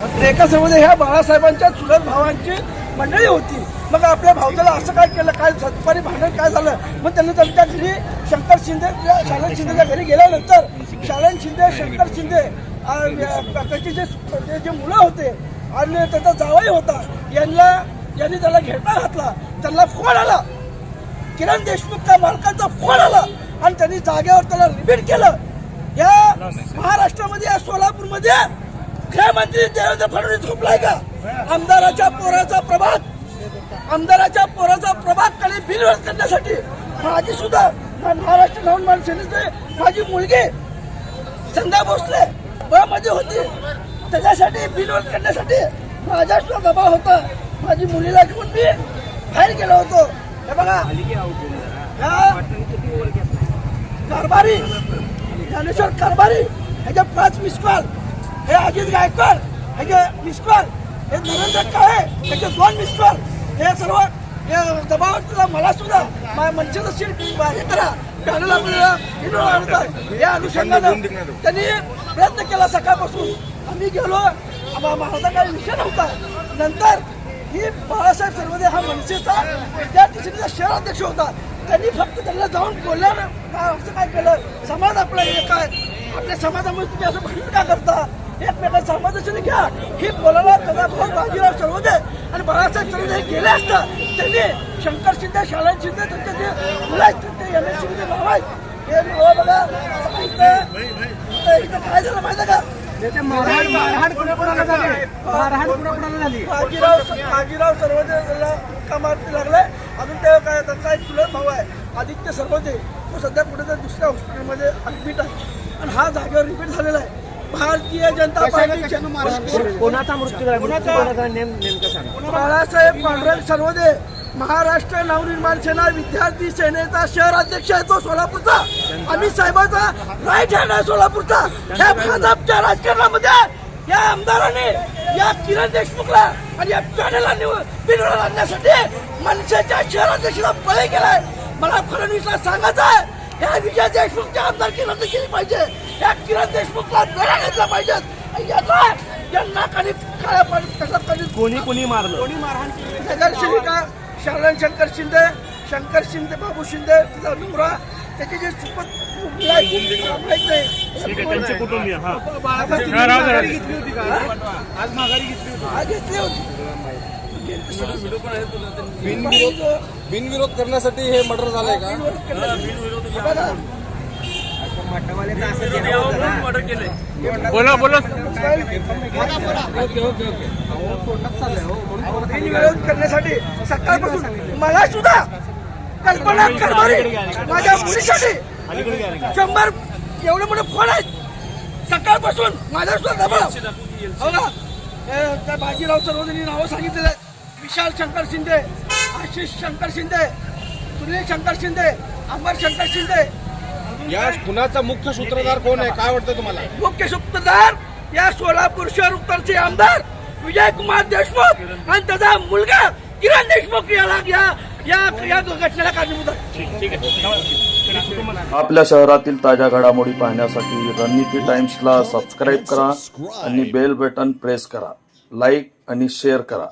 आणि ह्या बाळासाहेबांच्या चुलत भावांची मंडळी होती. मग आपल्या भावजाला असं काय केलं? काय सत्पारी भांडण काय झालं? मग त्यांनी त्यांच्या घरी शंकर शिंदे शालन शिंदेच्या घरी गेल्यानंतर शालन शिंदे शंकर शिंदे आणि त्याचे जे जे मुलं होते आणि त्याचा जावाई होता यांना यांनी त्याला घेरता घातला. त्यांना फोन आला. किरण देशमुखच्या मालकाचा फोन आला. आणि त्यांनी जागेवर त्याला रिपीट केलं. या महाराष्ट्रामध्ये या सोलापूरमध्ये मुख्यमंत्री देवेंद्र फडणवीस झोपलाय का? आमदाराच्या पोराचा प्रभाग आमदाराच्या पोराचा प्रभागकडे बिलवर करण्यासाठी माझी सुद्धा महाराष्ट्र नवनिर्माण सेनेचे माझी मुलगी संध्या भोसले मध्ये होती. त्याच्यासाठी बिलवर करण्यासाठी माझ्या सुद्धा दबाव होता. माझी मुलीला घेऊन मी बाहेर गेलो होतो. हे बघा. कारभारी ज्ञानेश्वर कारभारी ह्याच्या पाच मिस कॉल. हे अजित गायकवाड ह्याचे मिस्कॉल हे नरेंद्र काळे त्याचे दोन मिस्कॉल हे सर्व हे दबाव मला सुद्धा माझ्या मनसेचं सीट हे करा. पॅनल आपल्याला या अनुषंगानं त्यांनी प्रयत्न केला सकाळपासून. आम्ही गेलो माझा काही विषय नव्हता. नंतर ही बाळासाहेब सर्वदे हा मनसेचा त्या ठिकाणीचा शहर अध्यक्ष होता. त्यांनी फक्त त्यांना जाऊन बोलल्यानं काय असं काय केलं? समाज आपला एक आहे. आपल्या समाजामध्ये तुम्ही असं भांडण का करता? एकमेकांना समाजाने घ्या. ही बोलायला त्याचा भाऊ बाजीराव सर्वदे आणि बाळासाहेब सर्वदे हे गेले असता त्यांनी शंकर शिंदे शालन शिंदे त्यांचे जे मुलं आहेत त्यांचे एम एस शिंदे आहेत. हे बघा इथं काय झालं माहिती का? बाजीराव बाजीराव सर्वदे त्याला का मारती लागलाय अजून ते काय त्यांचा एक चुलत भाऊ आहे आदित्य सर्वदे तो सध्या कुठेतरी दुसऱ्या हॉस्पिटलमध्ये ऍडमिट आहे. आणि हा जागेवर रिपीट झालेला आहे. भारतीय जनता पार्टी कोणाचा मृत्यू झाला? मृत्यू कोणाचा? नेम नेमकं सांगा. बाळासाहेब पांडुरंग सर्वदे महाराष्ट्र नवनिर्माण सेना विद्यार्थी सेनेचा शहर अध्यक्ष आहे तो सोलापूरचा. अमित साहेबाचा राईट हँड आहे सोलापूरचा. या भाजपच्या राजकारणामध्ये या आमदाराने या किरण देशमुखला आणि या पॅनलला बिनवडा आणण्यासाठी मनसेच्या शहर अध्यक्षाला पळे केलाय. मला फडणवीसला सांगायचं आहे. या विजय देशमुखच्या केली पाहिजे. या किरण देशमुखला बेड्या घेतला पाहिजे. यांना कसं कधी कोणी कोणी मारलं? कोणी मारहाण नगरसेविका शरण शंकर शिंदे शंकर शिंदे बाबू शिंदे तिचा नवरा त्याची जी सुपत बाळासाहेब. घेतली होती का? आज माघारी घेतली हा, घेतली होती. बिनविरोध बिनविरोध करण्यासाठी हे मर्डर झालंय का? बोला बोला. बिनविरोध करण्यासाठी सकाळपासून मला सुद्धा कल्पना करणारी माझ्या मुलीसाठी शंभर एवढे मोठे फोन आहेत. सकाळपासून माझ्या सुद्धा दबाव. हो ना हे त्या बाजीराव सर्वजणी नावं सांगितलेले आहेत. विशाल शंकर शिंदे आशिष शंकर शिंदे सुनील शंकर शिंदे अमर शंकर शिंदे. या खुनाचा मुख्य सूत्रधार कोण आहे? काय वाटतं तुम्हाला? मुख्य सूत्रधार या सोलापूर शहर उत्तरचे आमदार विजय कुमार देशमुख आणि त्याचा मुलगा किरण देशमुख याला या या या घटनेला कारणीभूत आहे. आपल्या शहरातील ताज्या घडामोडी पाहण्यासाठी रणनीती टाइम्सला सबस्क्राईब करा आणि बेल बटन प्रेस करा. लाईक आणि शेअर करा.